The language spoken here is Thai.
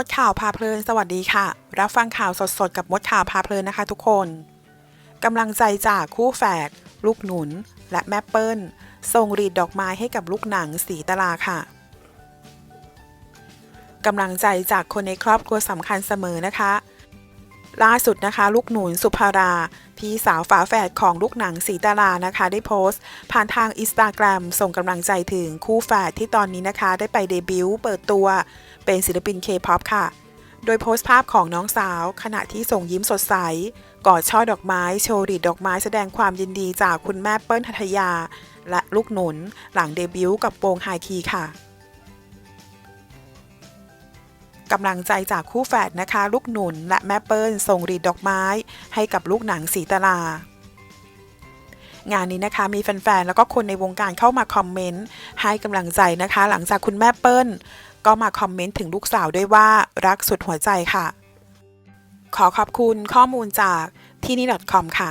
มดข่าวพาเพลินสวัสดีค่ะ รับฟังข่าวสดๆ กับมดข่าวพาเพลินนะคะทุกคนกำลังใจจากคู่แฝดลูกหนุน และแม่เปิ้ลส่งรีดดอกไม้ให้กับลูกหนังสีตลาค่ะกำลังใจจากคนในครอบครัวสำคัญเสมอนะคะ ล่าสุดนะคะ ลูกหนุนสุภารา พี่สาวฝาแฝดของลูกหนังสีตารานะคะ ได้โพสต์ ผ่านทางอินสตาแกรมส่งกำลังใจถึงคู่แฝดที่ตอนนี้นะคะ ได้ไปเดบิวต์เปิดตัว เป็นศิลปินเคป๊อปค่ะ โดยโพสต์ภาพของน้องสาว ขณะที่ส่งยิ้มสดใส กอดช่อดอกไม้โชว์รีดดอกไม้แสดงความยินดีจากคุณแม่เปิ้ลหัทยา และลูกหนุน หลังเดบิวต์กับวงไฮคีค่ะ กำลังใจจากคู่แฝดนะคะ ลูกหนุนและแม่เปิ้ลส่งรีดดอกไม้ ให้กับลูกหนังสีตลา งานนี้นะคะมีแฟนๆ แล้วก็คนในวงการเข้ามาคอมเมนต์ให้กำลังใจนะคะ หลังจากคุณแม่เปิ้ล ก็มาคอมเมนต์ถึงลูกสาวด้วยว่ารักสุดหัวใจค่ะ ขอขอบคุณข้อมูลจากที่นี่ .com ค่ะ